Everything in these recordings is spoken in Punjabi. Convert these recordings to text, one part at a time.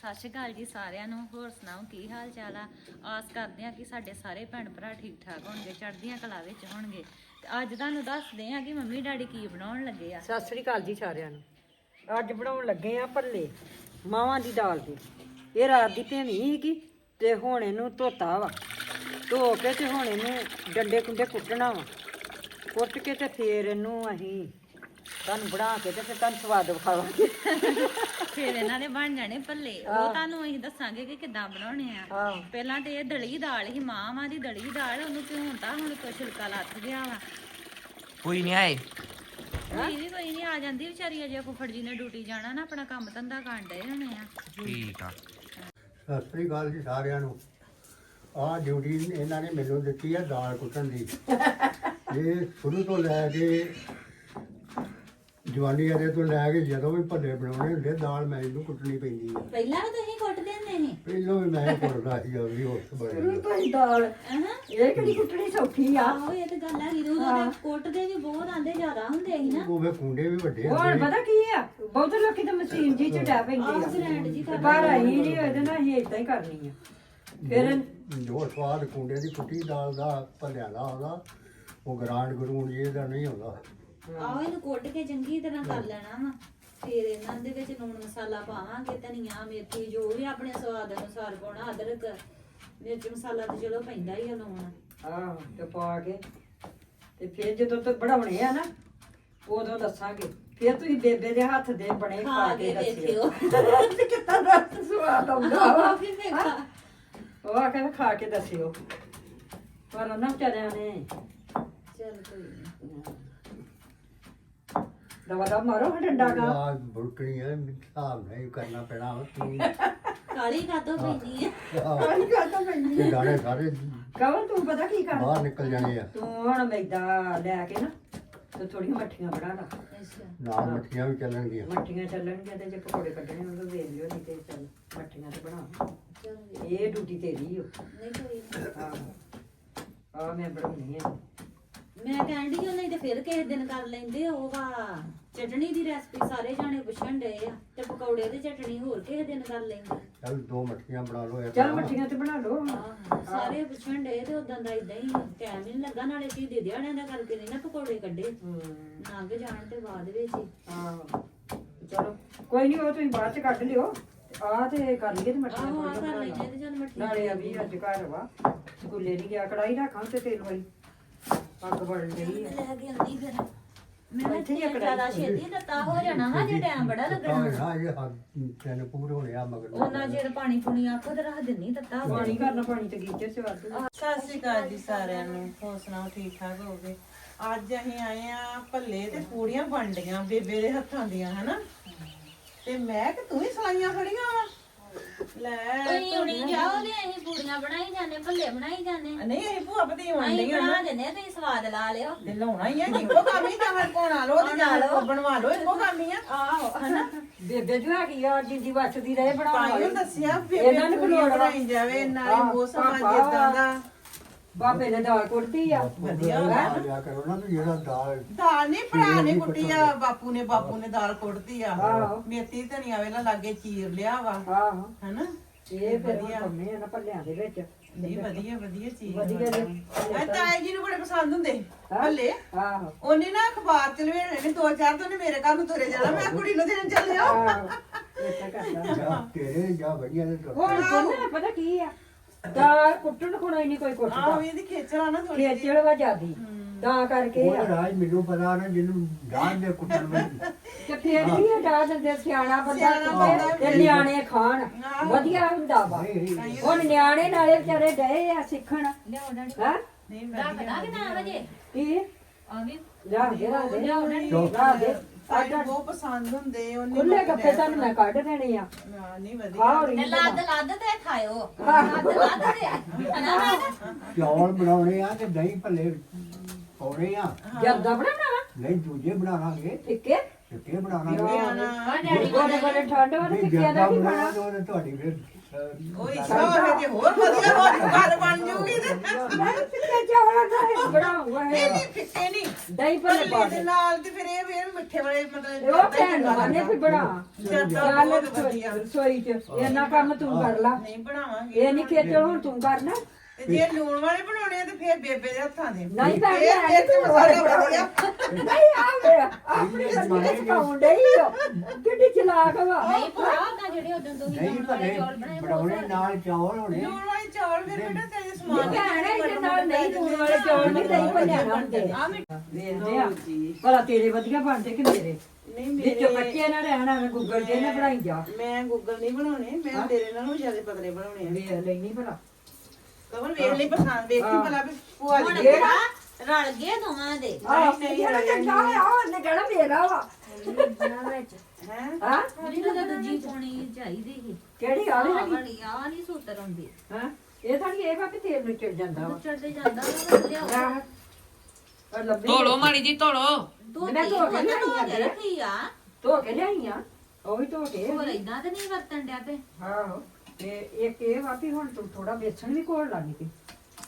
ਸਤਿ ਸ਼੍ਰੀ ਅਕਾਲ ਜੀ ਸਾਰਿਆਂ ਨੂੰ। ਹੋਰ ਸੁਣਾਓ, ਕੀ ਹਾਲ ਚਾਲ ਆ? ਆਸ ਕਰਦੇ ਆ ਕਿ ਸਾਡੇ ਸਾਰੇ ਭੈਣ ਭਰਾ ਠੀਕ ਠਾਕ ਹੋਣਗੇ, ਚੜ੍ਹਦੀਆਂ ਕਲਾ ਵਿੱਚ ਹੋਣਗੇ। ਤੇ ਅੱਜ ਤੁਹਾਨੂੰ ਦੱਸਦੇ ਆ ਕਿ ਮੰਮੀ ਡੈਡੀ ਕੀ ਬਣਾਉਣ ਲੱਗੇ ਆ। ਸਤਿ ਸ੍ਰੀ ਅਕਾਲ ਜੀ ਸਾਰਿਆਂ ਨੂੰ। ਅੱਜ ਬਣਾਉਣ ਲੱਗੇ ਆ ਭੱਲੇ, ਮਾਵਾਂ ਦੀ ਦਾਲ ਦੇ। ਇਹ ਰਾਤ ਦੀ ਭੇਣੀ ਸੀਗੀ ਤੇ ਹੁਣ ਇਹਨੂੰ ਧੋਤਾ ਵਾ। ਧੋ ਕੇ ਤੇ ਹੁਣ ਇਹਨੂੰ ਡੰਡੇ ਕੁੰਡੇ ਕੁੱਟਣਾ ਵਾ। ਕੁੱਟ ਕੇ ਤੇ ਫੇਰ ਇਹਨੂੰ ਅਸੀਂ ਤੁਹਾਨੂੰ ਬਣਾ ਕੇ ਤੇ ਫਿਰ ਤੁਹਾਨੂੰ ਸਵਾਦ ਵਿਖਾਵਾਂਗੇ। ਫਿਰ ਇਹਨਾਂ ਦੇ ਬਣ ਜਾਣੇ ਭੱਲੇ ਉਹ ਤੁਹਾਨੂੰ ਅਸੀਂ ਦੱਸਾਂਗੇ ਕਿ ਕਿੱਦਾਂ ਬਣਾਉਣੇ ਆ। ਹਾਂ। ਪਹਿਲਾਂ ਤੇ ਇਹ ਦਲੀ ਦਾਲ ਹੀ ਮਾਵਾਂ ਦੀ ਦਲੀ ਦਾਲ ਉਹਨੂੰ ਭਿਉਂਤਾ ਹੁਣ ਕੋਈ ਛਿਲਕਾ ਲੱਥ ਗਿਆ ਵਾ। ਕੋਈ ਨਹੀਂ ਆਏ। ਕੋਈ ਵੀ ਕੋਈ ਨਹੀਂ ਆ ਜਾਂਦੀ ਵਿਚਾਰੀ ਅਜੇ ਫੁੱਫੜ ਜੀ ਨੇ ਡਿਊਟੀ ਜਾਣਾ ਨਾ ਆਪਣਾ ਕੰਮ ਧੰਦਾ ਕਰਨ ਡਏ ਹੋਣੇ ਆ। ਠੀਕ ਆ। ਸਤਿ ਸ੍ਰੀ ਅਕਾਲ ਜੀ ਸਾਰਿਆਂ ਨੂੰ। ਆਹ ਡਿਊਟੀ ਇਹਨਾਂ ਨੇ ਮੈਨੂੰ ਦਿੱਤੀ ਹੈ ਦਾਲ ਕੁੱਟਣ ਦੀ। ਇਹ ਸ਼ੁਰੂ ਤੋਂ ਲੈ ਕੇ ਜਵਾਨੀ ਅਦੇ ਤੋਂ ਲੈ ਕੇ ਜਦੋਂ ਵੀ ਭੱਲੇ ਬਣਾਉਣੇ ਹੁੰਦੇ ਦਾਲ ਮੈਂ ਇਹਨੂੰ ਕੁੱਟਣੀ ਪੈਂਦੀ ਹੈ ਪਹਿਲਾਂ ਵੀ ਤੁਸੀਂ ਕੁੱਟ ਦਿੰਦੇ ਸੀ? ਪਹਿਲਾਂ ਵੀ ਮੈਂ ਕੁੱਟਦਾ ਸੀ ਅਭੀ ਉਸ ਬੜੇ ਭਾਈ ਦਾਲ। ਹਾਂ ਇਹ ਕਿਹੜੀ ਕੁੱਟਣੀ ਸੌਖੀ ਆ? ਆਹੋ ਇਹ ਤੇ ਗੱਲ ਹੈਗੀ। ਤੇ ਉਦੋਂ ਤੇ ਕੁੱਟਦੇ ਵੀ ਬਹੁਤ ਆਂਦੇ ਜ਼ਿਆਦਾ ਹੁੰਦੇ ਸੀ ਨਾ। ਉਹ ਵੇ ਕੁੰਡੇ ਵੀ ਵੱਡੇ ਹੁਣ ਹੁੰਦੇ ਪਤਾ ਕੀ ਆ? ਬਹੁਤ ਲੋਕੀ ਤਾਂ ਮਸ਼ੀਨ ਜੀ ਚ ਡੈ ਪੈਂਦੇ ਆਹ ਆ ਗ੍ਰੈਂਡ ਜੀ ਕਰ ਪਰ ਅਸੀਂ ਨਹੀਂ ਇਹਦੇ ਨਾਲ ਅਸੀਂ ਇਦਾਂ ਹੀ ਕਰਨੀ ਆ। ਫਿਰ ਜੋ ਸਵਾਦ ਕੁੰਡੇ ਦੀ ਕੁੱਟੀ ਦਾਲ ਦਾ ਭੱਲਿਆਂ ਦਾ ਉਹਦਾ ਉਹ ਗਰਾਂਡ ਗਰੂੰਡ ਜੀ ਦਾ ਨਹੀਂ ਹੁੰਦਾ ਆਹੋ ਇਹਨੂੰ ਕੁੱਟ ਕੇ ਚੰਗੀ ਤਰ੍ਹਾਂ ਕਰ ਲੈਣਾ ਵਾ। ਫਿਰ ਇਹਨਾਂ ਦੇ ਵਿੱਚ ਲੂਣ ਮਸਾਲਾ ਪਾਵਾਂਗੇ ਧਨੀਆ ਮੇਥੀ ਜੋ ਵੀ ਆਪਣੇ ਸਵਾਦ ਅਨੁਸਾਰ ਪਾਉਣਾ ਅਦਰਕ ਮਿਰਚ ਮਸਾਲਾ ਤੇ ਚਲੋ ਪੈਂਦਾ ਹੀ ਆ ਲੂਣ। ਆਹੋ ਤੇ ਪਾ ਕੇ ਤੇ ਫਿਰ ਜਦੋਂ ਤੱਕ ਬਣਾਉਣੇ ਆ ਨਾ ਉਦੋਂ ਦੱਸਾਂਗੇ। ਫਿਰ ਤੁਸੀਂ ਬੇਬੇ ਦੇ ਹੱਥ ਦੇ ਬਣੇ ਖਾ ਖਾ ਕੇ ਕੇ ਦੇਖਿਓ। ਦੱਸਿਓ ਕਿੱਦਾਂ ਦਾ ਸਵਾਦ ਆਉਂਦਾ ਵਾ। ਫਿਰ ਦੇਖਾ। ਉਹ ਆ ਕੇ ਖਾ ਕੇ ਦੱਸਿਓ। ਪਰ ਉਹਨਾਂ ਵਿਚਾਰਿਆਂ ਨੇ ਚਲ ਕੋਈ ਨੀ। ਦਵਾ ਦਾ ਮਾਰੋ ਹਾਂ ਡੰਡਾ ਕਾ ਆ ਬੁਰਕਣੀ ਹੈ ਹਿਸਾਬ ਨਹੀਂ ਕਰਨਾ ਪੈਣਾ ਤੂੰ ਕਾਲੀ ਕਾਤੋਂ ਪੈਂਦੀ ਆ। ਕਾਹਲੀ ਕਰਦਾ ਪੈਂਦੀ ਤੇ ਦਾਣੇ ਸਾਰੇ ਕਵਨ ਤੂੰ ਪਤਾ ਕੀ ਕਰ ਬਾਹਰ ਨਿਕਲ ਜਾਣੇ ਆ। ਤੂੰ ਹੁਣ ਮੈਦਾ ਲੈ ਕੇ ਨਾ ਤੇ ਥੋੜੀਆਂ ਮੱਠੀਆਂ ਬਣਾ ਲਾ। ਅੱਛਾ। ਨਾਲ ਮੱਠੀਆਂ ਵੀ ਚੱਲਣਗੀਆਂ। ਮੱਠੀਆਂ ਚੱਲਣਗੀਆਂ ਤੇ ਜੇ ਪਕੌੜੇ ਕੱਢਣੇ ਉਹਨਾਂ ਵੇਖ ਲਿਓ ਨਹੀਂ ਤੇ ਚੱਲ ਮੱਠੀਆਂ ਤੇ ਬਣਾ। ਚਲ ਇਹ ਡਿਊਟੀ ਤੇਰੀ ਓ ਨਹੀਂ ਕੋਈ ਨੀ। ਆਹ ਆ ਮੈਂ ਬਣਾਉਣੀ ਆ। ਮੈਂ ਕਹਿੰਦੀ ਉਹ ਨਹੀਂ ਤੇ ਫਿਰ ਕਿਸੇ ਦਿਨ ਕਰ ਲੈਂਦੇ ਉਹ ਵਾ। ਚਟਣੀ ਦੀ ਰੈਸਪੀ ਸਾਰੇ ਜਾਣੇ ਪੁੱਛਣ ਡਏ ਆ ਤੇ ਪਕੌੜੇ ਤੇ ਚਟਣੀ ਹੋਰ ਕਿਸੇ ਦਿਨ ਕਰ ਲੈਂਦੇ ਚੱਲ ਦੋ ਮੱਠੀਆਂ ਬਣਾ ਲਓ ਚੱਲ ਮੱਠੀਆਂ ਤੇ ਬਣਾ ਲਓ। ਆਹੋ, ਸਾਰੇ ਪੁੱਛਣ ਡਏ ਤੇ ਉਦਾਂ ਦਾ ਇਦਾਂ ਹੀ ਟਾਈਮ ਹੀ ਨੀ ਲੱਗਾ ਨਾਲੇ ਕੀ ਦੇ ਦਿਹਾੜਿਆਂ ਦਾ ਕਰਕੇ ਨਹੀਂ ਨਾ ਪਕੌੜੇ ਕੱਢੇ। ਹੂੰ। ਲੰਘ ਜਾਣ ਤੇ ਬਾਅਦ ਵਿੱਚ ਹੀ। ਆਹੋ ਚਲੋ ਕੋਈ ਨਹੀਂ ਉਹ ਤੁਸੀਂ ਬਾਅਦ ਚ ਕੱਢ ਲਿਓ। ਆ ਤੇ ਕਰ ਲਈਏ ਤੇ ਮੱਠੀਆਂ ਆਹੋ ਆ ਥੋੜ੍ਹੀਆਂ ਕਰ ਬਣਾ ਲੈਂਦੇ। ਤੇ ਚੱਲ ਮੱਠੀ ਨਾਲੇ ਅਭੀ ਅੱਜ ਘਰ ਵਾ ਸਕੂਲੇ ਨਹੀਂ ਗਿਆ ਕੜਾਈ ਰੱਖਾਂ ਤੇ ਤੇਲ ਵਾਲੀ। ਅੱਗ ਬਣ ਗਈ ਲੈ ਕੇ ਆਉਂਦੀ ਫਿਰ। ਮੈਂ ਇੱਥੇ ਜ਼ਿਆਦਾ ਛੇਤੀ ਦਿੱਤਾ ਹੋ ਜਾਣਾ ਵਾ ਜੇ ਟਾਈਮ ਬੜਾ ਲੱਗਣਾ ਹਾਂ ਇਹ ਹੱਥ ਤਿੰਨ ਪੂਰੇ ਹੋਣੇ ਆ ਮਗਰ ਉਹਨਾਂ ਚਿਰ ਪਾਣੀ ਪੁਣੀ ਆਖੋ ਤੇ ਰੱਖ ਦਿੰਨੀ ਤੱਤਾ ਹੋ ਪਾਣੀ ਕਰਨਾ ਪਾਣੀ ਤੇ ਗੀਜਰ ਚ ਵਾਧੂ। ਸਤਿ ਸ਼੍ਰੀ ਅਕਾਲ ਜੀ ਸਾਰਿਆਂ ਨੂੰ ਹੋਰ ਸੁਣਾਓ ਠੀਕ ਠਾਕ ਹੋਗੇ ਅੱਜ ਅਸੀਂ ਆਏ ਆ ਭੱਲੇ ਤੇ ਪੂੜੀਆਂ ਬਣ ਡੀਆਂ ਬੇਬੇ ਦੇ ਹੱਥਾਂ ਦੀਆਂ ਹਨਾ? ਤੇ ਮੈਂ ਕਿ ਤੂੰ ਹੀ ਸਲਾਈਆਂ ਫੜੀਆਂ ਵਾ? ਲੈ ਤੁਸੀਂ ਹੁਣੀ ਜਾਓ ਤੇ ਅਸੀਂ ਪੂੜੀਆਂ ਬਣਾਈ ਜਾਂਦੇ ਭੱਲੇ ਬਣਾਈ ਜਾਂਦੇ ਨਹੀਂ ਅਸੀਂ ਭੂਆ ਪਤੀ ਅਸੀਂ ਡੀਆਂ ਬਣਾ ਦਿੰਦੇ ਆ, ਤੁਸੀਂ ਸਵਾਦ ਲਾ ਲਿਓ। ਤੇ ਲਾਉਣਾ ਹੀ ਆ ਜੀ, ਇੱਕੋ ਕੰਮ ਹੀ ਤਾਂ ਹਰ ਕੋਣ ਆ ਲੋ ਤੇ ਨਾਲ ਕੋ ਬਣਵਾ ਲੋ ਇੱਕੋ ਕੰਮ ਹੀ ਆ। ਆਹੋ ਹਨਾ? ਬੇਬੇ ਜੋ ਹੈਗੀ ਆ ਜਿੰਦੀ ਵੱਸਦੀ ਰਹੇ ਬਣਾਉਣ ਤਾਂ ਹੀ ਵਾਲੀ। ਦੱਸਿਆ ਇਹਨਾਂ ਬੇਬੇ ਨੂੰ ਪੂੜੀਆਂ ਬਣਾਉਣਾ। ਬਣਾਈ ਜਾਵੇ ਨਾਲੇ ਮੌਸਮ ਅੱਜ। ਇਦਾਂ ਦਾ। ਬਾਬੇ ਨੇ ਦਾਲ ਕੁੱਟਦੀ ਆ। ਵਧੀਆ ਆ ਜਾ ਕਰੋ ਨਾ ਤੇ ਜਿਹੜਾ ਦਾਲ ਦਾਲ ਨਹੀਂ ਭਰਾ ਨੇ ਕੁੱਟੀ ਆ ਬਾਪੂ ਨੇ ਬਾਪੂ ਨੇ ਦਾਲ ਕੁੱਟਦੀ ਆ। ਮੇਥੀ ਧਨੀਆ ਵੇਲਾ ਲਾਗੇ ਚੀਰ ਲਿਆ ਵਾ। ਹਨਾ? ਇਹ ਫਿਰ ਪਾਉਣੇ ਆ ਨਾ ਭੱਲਿਆਂ ਦੇ ਵਿੱਚ। ਨਹੀਂ ਵਧੀਆ ਵਧੀਆ ਚੀਜ਼ ਵਧੀਆ ਜੀ। ਐ ਤਾਏ ਜੀ ਨੂੰ ਬੜੇ ਪਸੰਦ ਹੁੰਦੇ ਭੱਲੇ। ਆਹੋ। ਉਹਨੇ ਨਾ ਅਖਬਾਰ ਚ ਲਵੇਣੇ ਨੇ ਦੋ ਚਾਰ ਤਾਂ ਉਹਨੇ ਮੇਰੇ ਘਰ ਨੂੰ ਤੁਰੇ ਜਾਣਾ ਮੈਂ ਕੁੜੀ ਨੂੰ ਦੇਣ ਚੱਲਿਆ। ਆਹੋ। ਇਹ ਤਾਂ ਕਰਦਾ ਜਾਂ ਤੇਰੇ ਜਾਂ ਵਧੀਆ ਟੁੱਟ ਹੁਣ ਕਹਿੰਦੇ ਪਤਾ ਕੀ ਆ? ਦਾਲ ਕੁੱਟਣ ਕੋਣਾ ਨਹੀਂ ਕੋਈ ਆਹ ਕੁੱਟਦਾ ਵੀ ਇਹਦੀ ਖੇਚਲ ਆ ਨਾ ਥੋੜੀ ਖੇਚਲ ਵਾ ਜਿਆਦੀ। ਤਾਂ ਕਰਕੇ ਉਹ ਆ ਰਾਜ ਮੈਨੂੰ ਪਤਾ ਨਾ ਜਿਹਨੂੰ ਦਾਲ ਦੇ ਕੁੱਟਣ ਵਿੱਚ ਤੇ ਫਿਰ ਵੀ ਇਹ ਡਾ ਦਿੰਦੇ ਸਿਆਣਾ ਬੰਦਾ ਸਿਆਣਾ ਬੰਦਾ ਕਿਤੇ ਤੇ ਨਿਆਣੇ ਖਾਣ। ਵਧੀਆ ਹੁੰਦਾ ਵਾ। ਹੁਣ ਨਿਆਣੇ ਨਾਲੇ ਵਿਚਾਰੇ ਗਏ ਆ ਸਿੱਖਣ। ਹੈ? ਨਹੀਂ ਮੈਂ ਰੱਖਦਾ ਕਿ ਨਾ ਵਜੇ? ਕੀ? ਆ ਵੀ ਲਿਆ ਦੇ ਲਿਆਓ ਡੈਡੀ ਰਾ ਦੇ। ਤਾਈ ਨੂੰ ਬਹੁਤ ਪਸੰਦ ਹੁੰਦੇ ਉਹਨੇ ਖੁੱਲੇ ਕੱਪੇ ਤੁਹਾਨੂੰ ਮੈਂ ਕੱਢ ਦੇਣੇ ਆ। ਹਾਂ, ਨਹੀਂ ਵਧੀਆ। ਖਾਓ ਤੇ ਰੀ ਲੱਦ ਲੱਦ ਤੇ ਖਾਇਓ। ਲੱਦ ਲੱਦ ਤੇ। ਹਨਾ? ਚੌਲ ਬਣਾਉਣੇ ਆ ਤੇ ਦਹੀਂ ਭੱਲੇ ਪਾਉਣੇ ਆ। ਜਰਦਾ ਬਣਾਉਣਾ ਵਾ? ਨਹੀਂ ਦੂਜੇ ਬਣਾਵਾਂਗੇ। ਫਿੱਕੇ? ਚਿੱਟੇ ਬਣਾਵਾਂਗੇ। ਆ ਡੈਡੀ ਕੋਲ ਬੜੇ ਠੰਡ ਵਾਲੇ ਨਹੀਂ ਫਿੱਕਿਆਂ ਦਾ ਜਰਦਾ ਬਣਾਉਣਾ ਖਾਣਾ? ਤੇ ਉਹਨੇ ਤੁਹਾਡੀ ਫਿਰ ਇੱਛਾ ਹੋਵੇ ਤੇ ਹੋਰ ਵਧੀਆ ਹੋਰ ਗੱਲ ਬਣ ਜੂਗੀ ਤੇ। ਮੈਂ ਕਿੱਥੇ ਜਾਵਾਂ ਨਾ ਬਣਾਉਂਗਾ ਨਹੀਂ। ਨਹੀਂ ਫਿੱਕੇ ਨਹੀਂ ਦਹੀਂ ਭੱਲੇ ਪਾ ਦੇ। ਦੇ ਨਾਲ ਤੇ ਫਿਰ ਇਹ ਫਿਰ ਮਿੱਠੇ ਵਾਲੇ ਮਤਲਬ ਉਹ ਭੈਣ ਬਣਾ ਚੱਲ ਰਸੋਈ ਚ। ਇੰਨਾ ਕੰਮ ਤੂੰ ਕਰ ਲਾ। ਨਹੀਂ ਬਣਾਵਾਂਗੇ ਇਹ ਨਹੀਂ ਖੇਚਲ ਹੁਣ ਤੂੰ ਕਰਨਾ ਤੇ ਜੇ ਲੂਣ ਵਾਲੇ ਬਣਾਉਣੇ ਆ ਤੇ ਫਿਰ ਬੇਬੇ ਦੇ ਹੱਥਾਂ ਦੇ। ਨਹੀਂ ਭੈਣ ਇਹ ਫਿਰ ਤੇ ਮਸਾਲੇ ਵਧੀਆ ਨਹੀਂ ਆ ਵੇ ਆਪਣੀ ਬੰਦੇ ਚ ਪਾਉਣ ਡਈ ਓ ਕਿੱਡੀ ਚਲਾਕ ਵਾ। ਨਹੀਂ ਭਰਾ ਤਾਂ ਜਿਹੜੇ ਉਦੋਂ ਤੋਂ ਹੀ ਨਹੀਂ ਲੂਣ ਵਾਲੇ ਭਲੇ ਚੌਲ ਬਣਾਏ ਬਣਾਉਣੇ ਨਾਲ ਚੌਲ ਹੋਣੇ। ਲੂਣ ਵਾਲੇ ਚੌਲ ਫਿਰ ਬੇਟਾ ਤੇਰੇ ਸਮਾਨ ਭੈਣ ਇਹਦੇ ਨਾਲ ਨਹੀਂ ਤੂੰ ਵਾਲੇ ਚੌਲ ਨਹੀਂ ਦਹੀਂ ਭੱਲਿਆ ਨਾ ਹੁੰਦੇ ਆ ਮਿੱਠਾ। ਵੇਖਦੇ ਆ। ਭਲਾ ਤੇਰੇ ਵਧੀਆ ਬਣਦੇ ਕਿ ਮੇਰੇ? ਨਹੀਂ ਵਿੱਚ ਮੇਰੇ ਬੱਚੇ ਨਾ ਰਹਿਣਾ ਮੈਂ ਗੂਗਲ ਤੇ ਨਾ ਬਣਾਈ ਜਾ। ਮੈਂ ਗੂਗਲ ਨਹੀਂ ਬਣਾਉਣੇ ਮੈਂ ਤੇਰੇ ਨਾਲੋਂ ਜ਼ਿਆਦਾ ਪਤਲੇ ਬਣਾਉਣੇ ਆ। ਵੇਖ ਲੈਣੀ ਭਲਾ। ਕਮਲ ਵੇਖ ਲਈ ਪਸੰਦ ਵੇਖੀ ਹਾਂ। ਭਲਾ ਵੀ ਭੂਆ ਹੁਣ ਜੀ ਜਿਹੜਾ ਰਲ ਗਏ ਦੋਵਾਂ ਦੇ। ਆਹ ਜਿਹੜਾ ਚੰਗਾ ਆ ਉਹਨੇ ਕਹਿਣਾ ਮੇਰਾ ਵਾ। ਵਿੱਚ ਹੈ? ਹਾਂ? ਮੈਨੂੰ ਤਾਂ ਦੂਜੀ ਪਾਉਣੀ ਚਾਹੀਦੀ ਸੀ। ਕਿਹੜੀ ਆ ਆਹ ਰਹੀ ਵਾਲੀ ਆ ਨਹੀਂ ਸੂਤਰ ਹੁੰਦੀ ਹਾਂ? ਇਹ ਤਾਂ ਨਹੀਂ ਇਹ ਵਾ ਕਿ ਤੇਲ ਨੂੰ ਚੜ ਜਾਂਦਾ ਵਾ। ਚੜਦੇ ਜਾਂਦਾ ਵਾ ਲਿਆਓ ਆਹ, ਉਹ ਲੱਭੀ ਧੋਲੋ ਮਾੜੀ ਜੀ ਧੋਲੋ। ਦੋ ਮੈਂ ਧੋ ਕੇ ਲਿਆਈ ਆ ਕੇ ਰੱਖੀ ਆ। ਧੋ ਕੇ ਲਿਆਈ ਆ ਉਹ ਵੀ ਧੋ ਕੇ। ਹੋਰ ਇਦਾਂ ਤੇ ਨਹੀਂ ਵਰਤਣ ਡਿਆ ਪਏ ਆਹੋ। ਤੇ ਇੱਕ ਇਹ ਵਾ ਵੀ ਹੁਣ ਤੂੰ ਥੋੜਾ ਵੇਸਣ ਵੀ ਘੋਲ ਲਾਂਗੀ ਤੇ।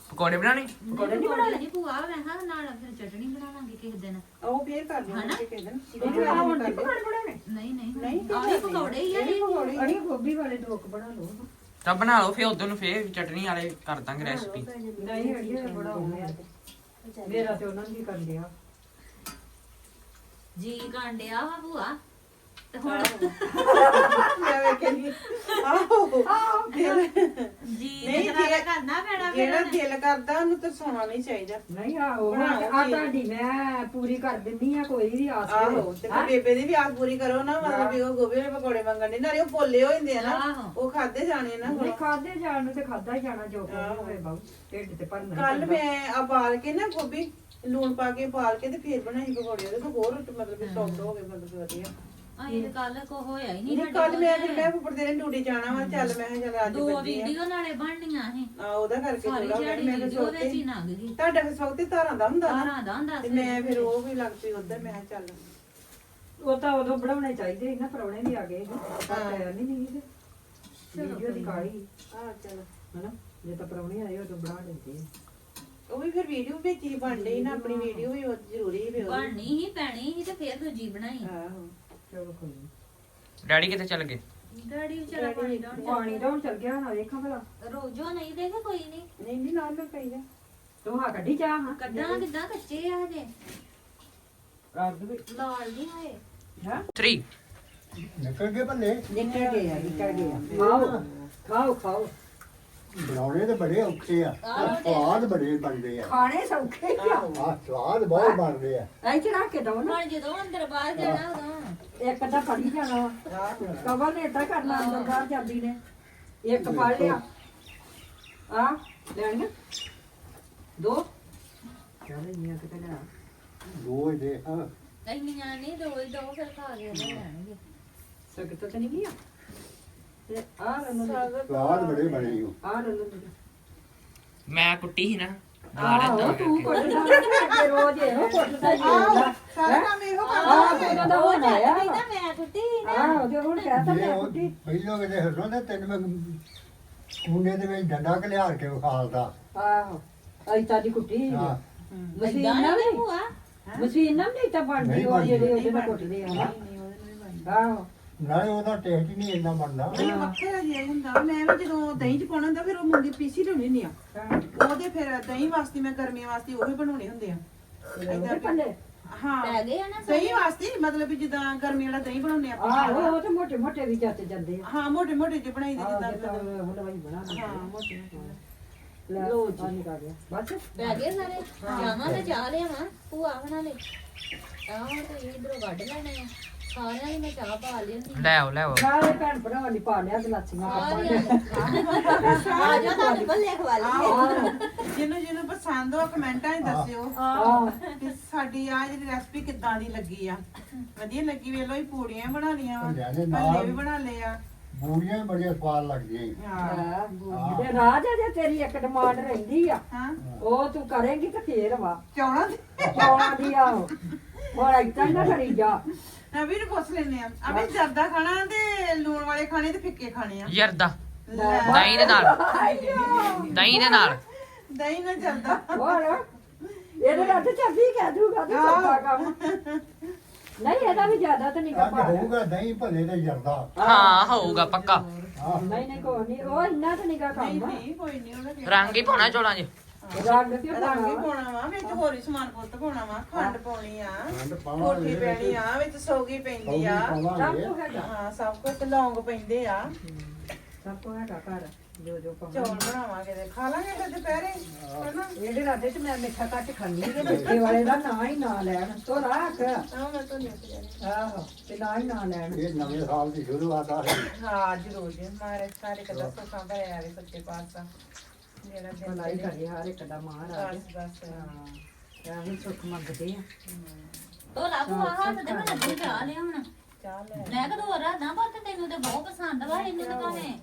ਪਕੌੜੇ ਬਣਾਣੇ ਪਕੌੜੇ ਨਹੀਂ ਬਣਾਉਣੇ? ਨਹੀਂ ਭੂਆ ਮੈਂ ਹਾਂ ਨਾਲ ਫਿਰ ਚਟਣੀ ਬਣਾ ਲਾਂਗੇ ਕਿਸੇ ਦਿਨ। ਉਹ ਫੇਰ ਕਰ? ਦਿੰਦੇ ਕਿਸੇ ਦਿਨ। ਇਹ ਆ ਹੁਣ ਨਹੀਂ ਪਕੌੜੇ ਬਣਾਉਣੇ? ਨਹੀਂ ਨਹੀਂ ਨਹੀਂ, ਆਹ ਪਕੌੜੇ ਹੀ ਆ ਇਹ ਅੜੀ ਗੋਭੀ ਵਾਲੇ ਦੋ ਕੁ ਬਣਾ ਲਓ। ਤਾਂ ਬਣਾ ਲਓ ਫੇਰ ਉਦੋਂ ਨੂੰ ਫੇਰ ਚਟਨੀ ਵਾਲੇ ਕਰ ਦਾਂਗੇ ਰੈਸਪੀ ਨਹੀਂ ਅੜੀ ਬਣਾਉਂਦੇ ਮੇਰਾ ਤੇ ਉਹਨਾਂ ਦੀ ਕਰਨ ਦਿਆ ਜੀ ਕਾਂਡਿਆ ਵਾ ਭੂਆ। ਹੁਣ ਮੈਂ ਵੇਖੇ ਨਹੀਂ ਆਹੋ ਦਿਲ ਜੀ ਨਹੀਂ, ਨਹੀਂ ਜੇ- ਕਰਨਾ ਪੈਣਾ ਫਿਰ ਜਿਹੜਾ ਉਹਨੇ। ਦਿਲ ਕਰਦਾ ਉਹਨੂੰ ਤਾਂ ਸੌਣਾ ਨਹੀਂ ਚਾਹੀਦਾ ਨਹੀਂ ਆ ਉਹ ਬਣਾਓ ਆ ਜੀ। ਤੁਹਾਡੀ ਮੈਂ ਪੂਰੀ ਕਰ ਦਿੰਨੀ ਆ ਕੋਈ ਵੀ ਆਸ ਆਹੋ ਹੋਵੇ। ਤੇ ਹੈਂ? ਫਿਰ ਬੇਬੇ ਦੀ ਵੀ ਆਸ ਪੂਰੀ ਕਰੋ ਨਾ ਮਤਲਬ ਵੀ ਉਹ ਗੋਭੀ ਦੇ ਪਕੌੜੇ ਮੰਗਣ ਦੇ ਨਾਲੇ ਉਹ ਪੋਲੇ ਹੋ ਜਾਂਦੇ ਆ ਨਾ ਆਹੋ। ਉਹ ਖਾਦੇ ਜਾਣੇ ਨਾ ਨਹੀਂ ਖਾਦੇ ਜਾਣ ਨੂੰ ਤੇ ਖਾਦਾ ਹੀ ਜਾਣਾ ਜੋ ਕੋਈ ਆਹੋ। ਹੋਵੇ ਬਾਬੂ ਢਿੱਡ ਤੇ ਭਰਨਾ ਹੀ ਕੱਲ ਪੈਂਦਾ। ਮੈਂ ਆ ਬਾਲ ਕੇ ਨਾ ਗੋਭੀ ਲੂਣ ਪਾ ਕੇ ਬਾਲ ਕੇ ਤੇ ਫੇਰ ਬਣਾਈ ਪਕੌੜੇ ਉਹਦੇ ਤੋਂ ਹੋਰ ਮਤਲਬ ਵੀ ਸੌਫਟ ਹੋ ਗਏ ਮਤਲਬ ਵਧੀਆ ਅਸੀਂ ਤੇ ਕੱਲ ਕੋ ਹੋਇਆ ਹੀ ਨਹੀਂ ਨਹੀਂ ਕੱਲ ਮੈਂ ਫਿਰ ਮੈਂ ਫੁੱਫੜ ਦੇ ਡਿਊਟੀ ਜਾਣਾ ਵਾ ਚੱਲ ਮੈਂ ਕਿਹਾ ਚੱਲ ਅੱਜ ਦੋ ਬੱਜੀ ਆ। ਵੀਡੀਓ ਨਾਲੇ ਬਣਨੀਆਂ ਸੀ ਆ ਉਹਦਾ ਕਰਕੇ ਸਾਰੀ ਥੋੜਾ ਦਿਹਾੜੀ ਮੈਂ ਫਿਰ ਵੀਡੀਓ ਵਿੱਚ ਹੀ ਸੋਚੀ ਲੰਘ ਗਈ। ਤੁਹਾਡਾ ਫਿਰ ਸੌਤੇ ਧਾਰਾਂ ਦਾ ਹੁੰਦਾ ਨਾ। ਸਾਰਾ ਦਾ ਹੁੰਦਾ ਤੇ ਸੀ ਮੈਂ ਫਿਰ ਉਹ ਵੀ ਲੱਗ ਪਈ ਉਧਰ ਮੈਂ ਕਿਹਾ ਚੱਲ। ਉਹ ਤਾਂ ਉਦੋਂ ਬਣਾਉਣੇ ਚਾਹੀਦੇ ਸੀ ਨਾ ਪਰੌਣੇ ਵੀ ਆ ਗਏ ਪਰ ਟਾਈਮ ਹੀ ਨਹੀਂ ਸੀ। ਵੀਡੀਓ ਦੀ ਕਾਲੀ ਆ ਚੱਲ। ਹਨਾ? ਜੇ ਤਾਂ ਪਰੌਣੇ ਆਏ ਉਦੋਂ ਬਣਾ ਲੈਂਦੇ ਆ। ਉਹ ਵੀ ਫਿਰ ਵੀਡੀਓ ਵਿੱਚ ਹੀ ਬਣ ਰਹੀ ਨਾ ਆਪਣੀ ਵੀਡੀਓ ਵੀ ਉਹ ਜ਼ਰੂਰੀ ਉਹ। ਬਣਨੀ ਹੀ ਪੈਣੀ ਸੀ ਤੇ ਫੇਰ ਦੂਜੀ ਬਣਾਈ। ਆਹੋ। ਚਲੋ ਕੋਈ ਨੀ। ਡੈਡੀ ਕਿੱਥੇ ਚੱਲ ਗਏ? ਡੈਡੀ ਵਿਚਾਰਾ ਪਾਣੀ ਡਾਉਣ ਪਾਣੀ ਡਾਉਣ ਚੱਲ ਗਿਆ ਨਾ ਵੇਖਾਂ ਭਲਾ। ਰੋਜੋ ਨਹੀਂ ਦੇਖੇ ਕੋਈ ਨਹੀਂ। ਨਹੀਂ ਨਹੀਂ ਨਾਲ ਮੈਂ ਪਈ ਜਾ ਤੂੰ ਹਾਂ ਕੱਢੀ ਜਾ ਹਾਂ। ਕੱਢਾਂ ਕਿੱਦਾਂ ਕੱਚੇ ਆ ਹਜੇ? ਰੱਗ ਵੀ ਲਾਲ ਨਹੀਂ ਹੋਏ। ਹਾਂ? 3 ਨਿਕਲ ਗਏ ਭੱਲੇ? ਨਿਕਲ ਗਏ ਆ ਨਿਕਲ ਗਏ ਆ। ਖਾਓ ਖਾਓ ਖਾਓ। ਬਣਾਉਣੇ ਤੇ ਬੜੇ ਔਖੇ ਆ। ਪਰ ਸਵਾਦ ਬੜੇ ਬਣਦੇ ਆ। ਖਾਣੇ ਸੌਖੇ ਆ। ਆ ਸਵਾਦ ਬਹੁਤ ਬਣਦੇ ਆ। ਐਂ ਚ ਰੱਖ ਕੇ ਦੋ ਨਾ। ਹੁਣ ਜਦੋਂ ਅੰਦਰ ਬਾਹਰ ਜਾਣਾ ਉਦੋਂ ਇੱਕ ਤਾਂ ਫੜੀ ਜਾਣਾ ਵਾ। ਕਵਰ ਨੇ ਏਦਾਂ ਕਰਨਾ ਅੰਦਰ ਬਾਹਰ ਜਾਂਦੀ ਨੇ। ਇੱਕ ਫੜ ਲਿਆ। ਆ ਲੈਣੀਆਂ ਦੋ। ਚੱਲ ਇੰਨੀਆਂ ਕਿਤੇ ਲੈ ਆ। ਦੋ ਹੀ ਦੇ ਹਾਂ। ਇੰਨੀਆਂ ਨਹੀਂ ਦੋ ਹੀ ਦੋ ਫਿਰ ਖਾ ਕੇ ਉਹਦੇ ਲੈਣਗੇ। ਸਖਤ ਤਾਂ ਨਹੀਂ ਗਿਆ। ਤੇ ਆ ਰੰਨ ਸਵਾਦ ਬੜੇ ਬਣੇ ਹੋ ਆ ਰੰਨ ਮੈਂ ਕੁੱਟੀ ਸੀ ਨਾ। ਆਹੋ ਤੂੰ ਕੁੱਟਦਾ ਤੇ ਰੋਜ਼ ਇਹੋ ਕੁੱਟਦਾ ਹੁੰਦਾ ਸਾਰਾ ਕੰਮ ਇਹੋ ਆਹ ਉਹਨਾਂ ਦਾ ਹੋਣ ਆਇਆ ਕਹਿੰਦਾ ਮੈਂ ਕੁੱਟੀ ਆਹ ਤੇ ਹੁਣ ਕਹਤਾ ਜੇ ਮੈਂ ਉਹ ਕੁੱਟੀ। ਪਹਿਲੋਂ ਕਿਤੇ ਹੱਸੋਂ ਤੇ ਤੈਨੂੰ ਮੈਂ ਕੁੰਡੇ ਦੇ ਵਿੱਚ ਡੰਡਾ ਘਲਿਆਰ ਕੇ ਵਿਖਾਲਦਾ ਆਹੋ ਅਈ ਤਾਂ ਦੀ ਕੁੱਟੀ ਹਾਂ। ਮਸ਼ੀਨ ਇਦਾਂ ਨਾਲ ਨਹੀਂ ਨਹੀਂ ਭੂਆ। ਮਸ਼ੀਨ ਨਾਲ ਨਹੀਂ ਤਾਂ ਬਣਦੀ ਨਹੀਂ ਉਹ ਜਿਹੜੇ ਉਹਦੇ ਨਾਲ ਕੁੱਟਦੇ ਆ। ਆਹੋ। ਨਾਲੇ ਉਹਦਾ ਟੇਸਟ ਹੀ ਨਹੀਂ ਇੰਨਾ ਬਣਦਾ। ਨਹੀਂ ਵੱਖਰਾ ਜਿਹਾ ਹੁੰਦਾ ਮੈਂ ਵੀ ਜਦੋਂ ਦਹੀਂ ਚ ਪਾਉਣਾ ਹੁੰਦਾ ਫਿਰ ਉਹ ਮੁੰਗੀ ਪੀਸੀ ਲਾਉਣੀ ਹੁੰਦੀ ਆ। ਉਹਦੇ ਫਿਰ ਦਹੀਂ ਵਾਸਤੇ ਮੈਂ ਗਰਮੀਆਂ ਵਾਸਤੇ ਉਹੀ ਬਣਾਉਣੇ ਹੁੰਦੇ ਆ। ਹਾਂ। ਪੈ ਗਏ ਆ ਨਾ ਦਹੀਂ ਵਾਸਤੇ ਮਤਲਬ ਵੀ ਜਿੱਦਾਂ ਗਰਮੀ ਵਾਲਾ ਦਹੀਂ ਬਣਾਉਂਦੇ ਆ ਆਪਾਂ ਆਹੋ ਉਹ ਤੇ ਮੋਟੇ ਮੋਟੇ ਵੀ ਚੱਤ ਜਾਂਦੇ ਆ। ਹਾਂ ਮੋਟੇ ਮੋਟੇ ਜਿਹੇ ਬਣਾਈ ਦੇ ਆਹ ਜਿੱਦਾਂ ਜਿੱਦਾਂ ਮਤਲਬ। ਹਲਵਾਈ ਬਣਾ ਦਿੰਦੇ ਹਾਂ ਮੋਟੇ ਮੋਟੇ। ਲੋ ਜੀ। ਨਿਕਲ ਗਿਆ ਬਸ। ਪੈ ਗਏ ਸਾਰੇ? ਜਾਵਾਂ ਤੇ ਚਾਹ ਲਿਆਵਾਂ ਭੂਆ ਬਣਾ ਲੈ ਆਹ ਤੇ ਇਧਰੋਂ ਕੱਢ ਲੈਣੇ ਆ। ਸਾਰਿਆਂ ਦੀ ਮੈਂ ਚਾਹ ਪਾ ਲੈਣੀ ਲੈ ਆਓ ਲੈ ਆਓ ਸਾਰੇ ਭੈਣ ਭਰਾਵਾਂ ਨੇ ਪਾ ਲਿਆ ਗਲਾਸੀਆਂ ਕੱਪਾਂ ਆ ਜਾ ਤੁਹਾਨੂੰ ਭੱਲੇ ਖਵਾ ਲਈ। ਜਿਹਨੂੰ ਜਿਹਨੂੰ ਪਸੰਦ ਹੋ ਕਮੈਂਟਾਂ 'ਚ ਦੱਸਿਓ। ਆਹ। ਕਿ ਸਾਡੀ ਆ ਜਿਹੜੀ ਰੈਸਪੀ ਕਿੱਦਾਂ ਦੀ ਲੱਗੀ ਆ। ਵਧੀਆ ਲੱਗੀ ਹੀ ਪੂੜੀਆਂ ਬਣਾ ਲੀਆਂ ਵਾ। ਭੱਲਿਆਂ ਦੇ ਨਾਲ- ਭੱਲੇ ਵੀ ਬਣਾ ਲਏ ਆ। ਬੂੜੀਆਂ ਵੀ ਬੜੀਆਂ ਸਵਾਦ ਲੱਗਦੀਆਂ ਈ। ਹਾਂ। ਤੇ ਰਾਜ ਜੇ ਤੇਰੀ ਇੱਕ ਡਿਮਾਂਡ ਰਹਿੰਦੀ ਆ। ਹਾਂ। ਉਹ ਤੂੰ ਕਰੇਂਗੀ ਤੇ ਫੇਰ ਵਾ। ਚੌਣਾ ਚੌਲਾਂ ਦੀ ਆ ਉਹ ਹੁਣ ਏਦਾਂ ਹੀ ਨਾ ਕਰੀ ਜਾ। ਨਵੀਂ ਨੂੰ ਪੁੱਛ ਲੈਨੇ ਆ ਅਬੇ ਜਰਦਾ ਖਾਣਾ ਤੇ ਲੂਣ ਵਾਲੇ ਖਾਣੇ ਤੇ ਫਿੱਕੇ ਖਾਣੇ ਆ। ਯਰਦਾ ਦਹੀਂ ਦੇ ਨਾਲ। ਦਹੀਂ ਦੇ ਨਾਲ। ਦਹੀਂ ਨਾ ਚੱਲਦਾ ਹੋਰ? ਇਹਦੇ ਨਾਲ ਤੇ ਚੱਲਦੀ ਕਹਿ ਦੂਗਾ ਤੇ ਸੌਖਾ ਕੰਮ। ਨਹੀਂ ਇਹਦਾ ਵੀ ਜ਼ਿਆਦਾ ਤਾਂ ਨਹੀਂ ਅੱਜ ਕਪਾ ਹੋਊਗਾ ਦਹੀਂ ਭੱਲੇ ਤੇ ਜਰਦਾ। ਹਾਂ ਹੋਊਗਾ ਪੱਕਾ। ਹਾਂ ਨਹੀਂ ਨਹੀਂ ਕੋਈ ਨਹੀਂ। ਉਹ ਇੰਨਾ ਤਾਂ ਨਹੀਂ ਗਾ ਨਹੀਂ ਕੰਮ। ਨਹੀਂ ਕੋਈ ਨਹੀਂ ਉਹਦਾ ਕੀ- ਰੰਗ ਹੀ ਪਾਉਣਾ ਚੋਲਾਂ 'ਚ। ਰੰਗ ਤੇ ਰੰਗ ਹੀ ਪਾਣਾ ਪਾਉਣਾ ਵਾ ਵਿੱਚ ਹੋਰ ਹੀ ਸਮਾਨ ਪੁੱਤ ਪਾਉਣਾ ਵਾ ਖੰਡ ਪਾਉਣੀ ਆ ਖੰਡ ਕੋਠੀ ਪਾਵਾਂਗੇ ਪੈਣੀ ਆ ਵਿੱਚ ਸੌਗੀ ਪੈਂਦੀ ਆ। ਸਭ ਪਾਵਾਂਗੇ। ਕੁਝ ਹੈਗਾ। ਹਾਂ ਸਭ ਕੁਝ ਲੌਂਗ ਪੈਂਦੇ ਆ। ਸਭ ਕੁਝ ਹੈਗਾ ਘਰ ਜੋ ਜੋ ਪਾਉਣਾ। ਚੌਲ ਬਣਾਵਾਂਗੇ ਤੇ ਖਾ ਲਾਂਗੇ ਫਿਰ ਦੁਪਹਿਰੇ ਹਨਾ? ਇਹਦੇ ਰਾਤੇ ਤੇ ਮੈਂ ਮਿੱਠਾ ਕੱਟ ਖਾਣੀ ਹੈ ਮਿੱਠੇ ਵਾਲੇ ਦਾ ਨਾਂ ਹੀ ਨਾ ਲੈਣ ਤੋ ਰੱਖ ਆਹ ਮੈਂ ਤੋਂ ਨਹੀਂ ਆਹੋ ਤੇ ਨਾ ਹੀ ਨਾ ਲੈਣ। ਇਹ ਨਵੇਂ ਸਾਲ ਦੀ ਸ਼ੁਰੂਆਤ ਆ। ਹੈ ਜ਼ਰੂਰ ਜੀ ਮਾਰੇ ਸਾਰੇ ਕਦਾ ਸੁੱਖਾਂ ਭਰੇ ਆਵੇ ਸੱਚੇ ਪਾਤਸ਼ਾਹ। ਮੇਰਾ ਦਿਨ ਭਲਾਈ ਕਰੇ। ਹਰ ਇੱਕ ਦਾ ਮਹਾਰਾਜ ਬਸ ਬਸ। ਹਾਂ ਐਵੇਂ ਸੁੱਖ ਮੰਗਦੇ ਆ। ਤੋ ਲਾ ਤੂੰ ਆਹ ਹੱਥ ਤੇ ਮੈਂ ਲੱਗੀ ਚਾਹ ਲਿਆ ਹੁਣ। ਚਾਹ ਲੈ ਮੈਂ ਕਦੋਂ ਰਾਦਾ ਪਰ ਤੈਨੂੰ ਤੇ ਬਹੁਤ ਪਸੰਦ ਵਾ ਇਹਨੂੰ ਤਾਂ ਕਹਨੇ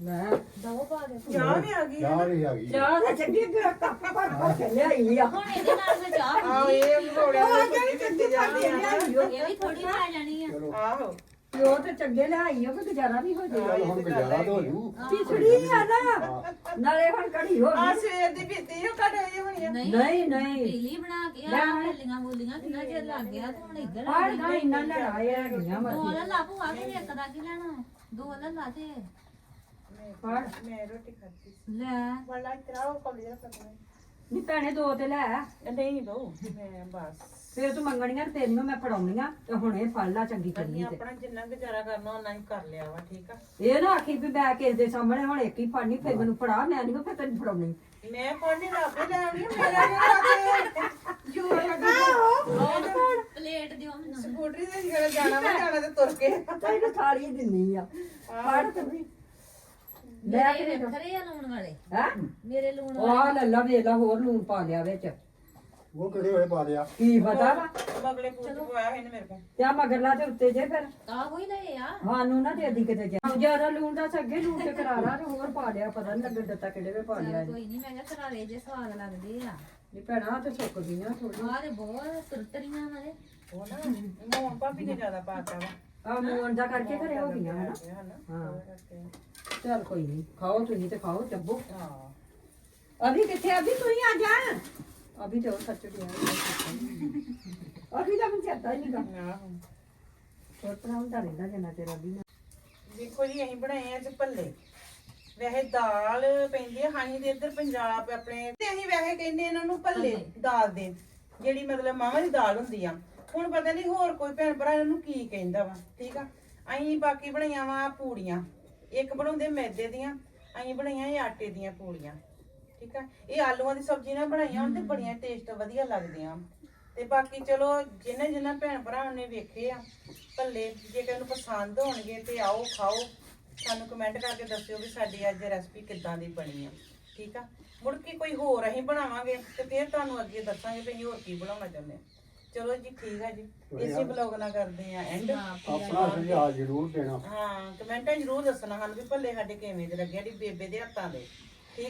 ਮੈਂ ਦੋ ਪਾ ਦੇ। ਚਾਹ ਵੀ ਆ ਗਈ ਚਾਹ ਵੀ ਆ ਗਈ ਚਾਹ ਦਾ ਚੰਗੀ ਤਰ੍ਹਾਂ ਕੱਪ ਭਰ ਭਰ ਕੇ ਲਿਆਈ ਆ। ਹੁਣ ਇਹਦੇ ਨਾਲ ਮੈਂ ਚਾਹ ਆਹ ਇਹ ਦੀ ਸਬਜ਼ੀ ਦਿੱਤੀ ਜਾਂਦੀ ਆ ਨਾ ਇਹ ਵੀ ਥੋੜੀ ਖਾ ਜਾਣੀ ਆ। ਆਹੋ। ਪਿਓ ਤੇ ਚੰਗੇ ਲਿਆਈ ਆ ਕੋਈ ਗੁਜ਼ਾਰਾ ਨਹੀਂ ਹੋ ਜਾਏਗਾ ਚੱਲ ਹੁਣ ਗੁਜ਼ਾਰਾ ਤਾਂ ਹੋ ਜੂ। ਪਿਛੜੀ ਆ ਨਾ। ਨਾਲੇ ਹੁਣ ਕੜੀ ਹੋ ਆ ਗਈ ਸਵੇਰ ਦੀ ਪੀਤੀ ਉਹ ਕੱਢ ਆਈ ਹੋਣੀ ਆ? ਨਹੀਂ ਨਹੀਂ ਨਹੀਂ। ਪੀਲੀ ਬਣਾ ਕੇ ਆ ਲੀਆਂ ਬੋਲੀਆਂ ਕਿੰਨਾ ਚਿਰ ਲੱਗ ਗਿਆ ਤੇ ਹੁਣ ਇੱਧਰ ਆ ਹਰ ਦਾ ਮਰਦੀ ਭੂਆ ਕੇ ਇੱਕ ਦਾ ਕੀ ਲੈਣਾ? ਦੋ ਲੈ ਲਾ ਤੇ ਪੜ ਮੈਂ ਰੋਟੀ ਖਾਧੀ ਲੈ। ਵਾਲਾ ਇਤਰਾ ਉਹ ਕੋਲੀ ਦਾ ਪਕਣਾ ਨਹੀਂ ਭੈਣੇ ਦੋ ਤੇ ਲੈ। ਨਹੀਂ ਦੋ ਮੈਂ ਬਸ। ਫੇਰ ਤੂੰ ਮੰਗਣੀਆਂ ਤੇ ਤੈਨੂੰ ਮੈਂ ਫੜਾਉਣੀਆਂ ਤੇ ਹੁਣੇ ਫੜ ਲਾ ਚੰਗੀ ਕਰਨੀ ਤੇ। ਆਪਣਾ ਜਿੰਨਾ ਗੁਜ਼ਾਰਾ ਕਰਨਾ ਉਹਨਾਂ ਹੀ ਕਰ ਲਿਆ ਵਾ ਠੀਕ ਆ? ਇਹ ਨਾ ਆਖੀ ਵੀ ਮੈਂ ਕਿਸੇ ਦੇ ਸਾਹਮਣੇ ਹੁਣ ਇੱਕ ਹੀ ਫੜਨੀ ਫੇਰ ਮੈਨੂੰ ਫੜਾ ਮੈਂ ਨਹੀਂ ਫੇਰ ਤੈਨੂੰ ਫੜਾਉਣੀ। ਮੈਂ ਪੜ੍ਹਨੀ ਲੱਭੇ ਲੈਣੀ ਮੇਰਾ ਜਿਹੜਾ ਜੋਰ ਲੱਗਾ ਪਲੇਟ ਦਿਓ ਮੈਨੂੰ। ਸਕੂਟਰੀ ਤੇ ਜਿਹੜਾ ਜਾਣਾ ਵਾ ਜਾਣਾ ਤੇ ਤੁਰ ਕੇ। ਤੈਨੂੰ ਥਾਲੀ ਦਿੰਨੀ ਆ। ਫੜ ਤੂੰ ਵੀ। ਮੇਰੇ ਵੱਖਰੇ ਆ ਲੂਣ ਵਾਲੇ। ਹੈ? ਮੇਰੇ ਲੂਣ ਉਹ ਆ ਲੱਲਾ ਵੇਖ ਲਾ ਹੋਰ ਲੂਣ ਪਾ ਲਿਆ ਵਿੱਚ। ਉਹ ਕਿਹੜੇ ਹੋਏ ਪਾ ਲਿਆ? ਕੀ ਪਤਾ? ਵਾ ਬਗਲੇ ਪੂਤ ਪਵਾਇਆ ਇਹਨੇ ਮੇਰੇ ਕੋਲ। ਤੇ ਆ ਮਗਰਲਾ ਤੇ ਉੱਤੇ ਜੇ ਫਿਰ। ਆ ਕੋਈ ਲਏ ਆ। ਸਾਨੂੰ ਨਾ ਦੇ ਦੀ ਕਿਤੇ ਜਾ। ਜ਼ਿਆਦਾ ਲੂਣ ਦਾ ਅੱਗੇ ਲੂਣ ਤੇ ਕਰਾਰਾ ਤੇ ਹੋਰ ਪਾ ਲਿਆ ਪਤਾ ਨਹੀਂ ਲੱਗਣ ਦਿੱਤਾ ਕਿਹੜੇ ਵੇ ਪਾ ਲਿਆ ਕੋਈ ਨਹੀਂ ਮੈਂ ਕਿਹਾ ਕਰਾਰੇ ਜੇ ਸਵਾਦ ਲੱਗਦੇ ਆ। ਨਹੀਂ ਭੈਣਾ ਤੇ ਸੁੱਕਦੀਆਂ ਥੋੜੀ ਆ ਤੇ ਬਹੁਤ ਤੁਰਤਰੀਆਂ ਵਾਲੇ ਉਹ ਨਾ ਮੋਹਨ ਭਾਬੀ ਨੇ ਜ਼ਿਆਦਾ ਪਾਤਾ ਵਾ। ਆ ਮੂੰਹ ਦਾ ਕਰਕੇ ਘਰੇ ਹੋ ਗਈਆਂ ਹਨਾ। ਹਾਂ। ਚੱਲ ਕੋਈ ਨਹੀਂ ਖਾਓ ਤੁਸੀਂ ਤੇ ਖਾਓ ਚੱਬੋ। ਹਾਂ। ਅਭੀ ਕਿੱਥੇ ਅਭੀ ਤੂੰ ਹੀ ਆ ਜਾ। ਅਭੀ ਤੇ ਉਹ ਸੱਚ ਗਿਆ ਅਭੀ ਤਾਂ ਮੈਨੂੰ ਚੇਤਾ ਹੀ ਛੋਟਾ ਹੁੰਦਾ ਰਹਿੰਦਾ ਜਨਾ ਤੇਰਾ ਵੀ ਨਾ। ਦੇਖੋ ਜੀ, ਅਸੀਂ ਬਣਾਏ ਅੱਜ ਭੱਲੇ। ਵੈਸੇ ਦਾਲ ਪੈਂਦੀ ਆ ਹਾਂਜੀ ਦੇ ਇੱਧਰ ਪੰਜਾਬ ਆਪਣੇ। ਤੇ ਅਸੀਂ ਵੈਸੇ ਕਹਿੰਦੇ ਇਹਨਾਂ ਨੂੰ ਭੱਲੇ, ਦਾਲ ਦੇ। ਜਿਹੜੀ ਮਤਲਬ ਮਾਵਾਂ ਦੀ ਦਾਲ ਹੁੰਦੀ ਆ। ਹੁਣ ਪਤਾ ਨਹੀਂ ਹੋਰ ਕੋਈ ਭੈਣ ਭਰਾ ਇਹਨਾਂ ਨੂੰ ਕੀ ਕਹਿੰਦਾ ਵਾ, ਠੀਕ ਆ? ਅਸੀਂ ਬਾਕੀ ਬਣਾਈਆਂ ਵਾ ਪੂੜੀਆਂ। ਇੱਕ ਬਣਾਉਂਦੇ ਮੈਦੇ ਦੀਆਂ, ਅਸੀਂ ਬਣਾਈਆਂ ਇਹ ਆਟੇ ਦੀਆਂ ਪੂੜੀਆਂ। ਠੀਕ ਆ? ਇਹ ਆਲੂਆਂ ਦੀ ਸਬਜ਼ੀ ਨਾਲ ਬਣਾਈਆਂ ਹੁਣ ਤੇ ਬੜੀਆਂ ਟੇਸਟ ਵਧੀਆ ਲੱਗਦੀਆਂ। ਤੇ ਬਾਕੀ ਚਲੋ ਜਿਨ੍ਹਾਂ ਜਿਨ੍ਹਾਂ ਭੈਣ ਭਰਾਵਾਂ ਨੇ ਵੇਖੇ ਆ ਭੱਲੇ ਜੇ ਕਿਸੇ ਨੂੰ ਪਸੰਦ ਹੋਣਗੇ ਤੇ ਆਓ ਖਾਓ। ਸਾਨੂੰ ਕਮੈਂਟ ਕਰਕੇ ਦੱਸਿਓ ਵੀ ਸਾਡੀ ਅੱਜ ਰੈਸਪੀ ਕਿੱਦਾਂ ਦੀ ਬਣੀ ਆ। ਠੀਕ ਆ? ਮੁੜ ਕੇ ਕੋਈ ਹੋਰ ਅਸੀਂ ਬਣਾਵਾਂਗੇ ਤੇ ਫਿਰ ਤੁਹਾਨੂੰ ਅੱਗੇ ਦੱਸਾਂਗੇ ਵੀ ਅਸੀਂ ਹੋਰ ਕੀ ਬਣਾਉਣਾ ਚਾਹੁੰਦੇ ਆ। ਚਲੋ ਜੀ ਠੀਕ ਆ ਜੀ। ਇਸੇ ਬਲੌਗ ਨਾਲ ਕਰਦੇ ਆ ਐਂਡ ਆਪਣਾ ਸੁਝਾਅ ਜ਼ਰੂਰ ਦੇਣਾ। ਹਾਂ ਕਮੈਂਟਾਂ ਜ਼ਰੂਰ ਦੱਸਣਾ ਸਾਨੂੰ ਵੀ ਭੱਲੇ ਸਾਡੇ ਕਿਵੇਂ ਦੇ ਲੱਗੇ ਜਿਹੜੀ ਬੇਬੇ ਦੇ ਹੱਥਾਂ ਦੇ। ਆ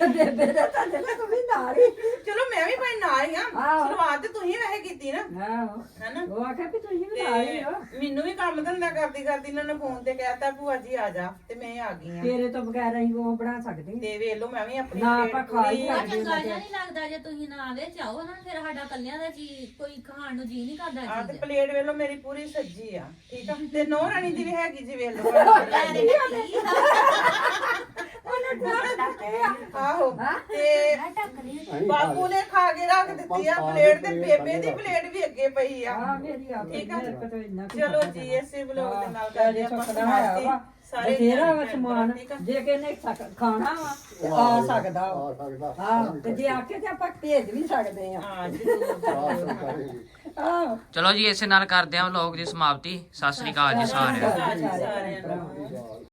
ਬੇਬੇ ਦਾ ਤਾਂ ਜਿਹੜਾ ਤੂੰ ਵੀ ਨਾਲ ਹੀ। ਚਲੋ ਮੈਂ ਵੀ ਭਾਈ ਨਾਲ ਹੀ ਆ। ਆਹੋ। ਸ਼ੁਰੂਆਤ ਤੇ ਤੁਸੀਂ ਵੈਸੇ ਕੀਤੀ ਨਾ। ਆਹੋ। ਹੈਨਾ? ਉਹ ਆਖਿਆ ਵੀ ਤੁਸੀਂ ਵੀ ਨਾਲ ਹੀ ਹੋ ਤੇ ਮੈਨੂੰ ਵੀ ਕੰਮ ਧੰਦਾ ਕਰਦੀ ਕਰਦੀ ਇਹਨਾਂ ਨੇ ਫੋਨ ਤੇ ਕਹਿਤਾ ਭੂਆ ਜੀ ਆ ਜਾ ਤੇ ਮੈਂ ਆ ਗਈ ਆ। ਤੇਰੇ ਤੋਂ ਬਗੈਰ ਅਸੀਂ ਉਹ ਬਣਾ ਸਕਦੇ। ਹਾਂ। ਤੇ ਵੇਖ ਲਓ ਮੈਂ ਵੀ ਆਪਣੀ ਨਾ plate ਆਪਾਂ ਖਾ ਹੀ ਪੂਰੀ- ਆ ਚੰਗਾ ਜਿਹਾ ਨਹੀਂ ਲੱਗਦਾ ਜੇ ਤੁਸੀਂ ਨਾ ਆਵੇ ਚਾਹੋ ਨਾ ਫਿਰ ਸਾਡਾ ਕੱਲਿਆਂ ਦਾ ਜੀ ਕੋਈ ਖਾਣ ਨੂੰ ਜੀ ਨਹੀਂ ਕਰਦਾ ਆ ਤੇ ਚੀਜ਼। ਪਲੇਟ ਵੇਖ ਲਓ ਮੇਰੀ ਪੂਰੀ ਸੱਜੀ ਆ ਠੀਕ ਆ? ਤੇ ਨੌ ਰਾਣੀ ਦੀ ਵੀ ਹੈਗੀ ਜੀ ਵੇਖ ਲਓ। ਆਹੋ ਤੇ ਬਾਪੂ ਨੇ ਖਾ ਕੇ ਰੱਖ ਦਿੱਤੀ ਆ ਪਲੇਟ ਤੇ ਬੇਬੇ ਦੀ ਪਲੇਟ ਵੀ ਅੱਗੇ ਪਈ ਆ। ਆ ਮੇਰੀ ਆ ਠੀਕ ਆ। ਚਲੋ ਜੀ। ਇਸੇ ਬਲੌਗ ਦੇ ਨਾਲ ਕਰਦੇ ਆਪਾਂ ਵਾ। ਸਾਰੇ ਬਥੇਰਾ ਵਾ ਸਮਾਨ ਆ। ਜੇ ਕਿਨੇ ਖਾਣਾ ਵਾ ਆ ਸਕਦਾ ਵਾ। ਆ ਹਾਂ ਤੇ ਜੇ ਆਖੇ ਤੇ ਆਪਾਂ ਭੇਜ ਵੀ ਸਕਦੇ ਆ। ਹਾਂ ਆ ਚਲੋ ਜੀ ਇਸੇ ਨਾਲ ਕਰਦੇ ਹਾਂ ਵਲੌਗ ਦੀ ਸਮਾਪਤੀ। ਸਤਿ ਸ੍ਰੀ ਅਕਾਲ ਜੀ ਸਾਰਿਆਂ ਨੂੰ।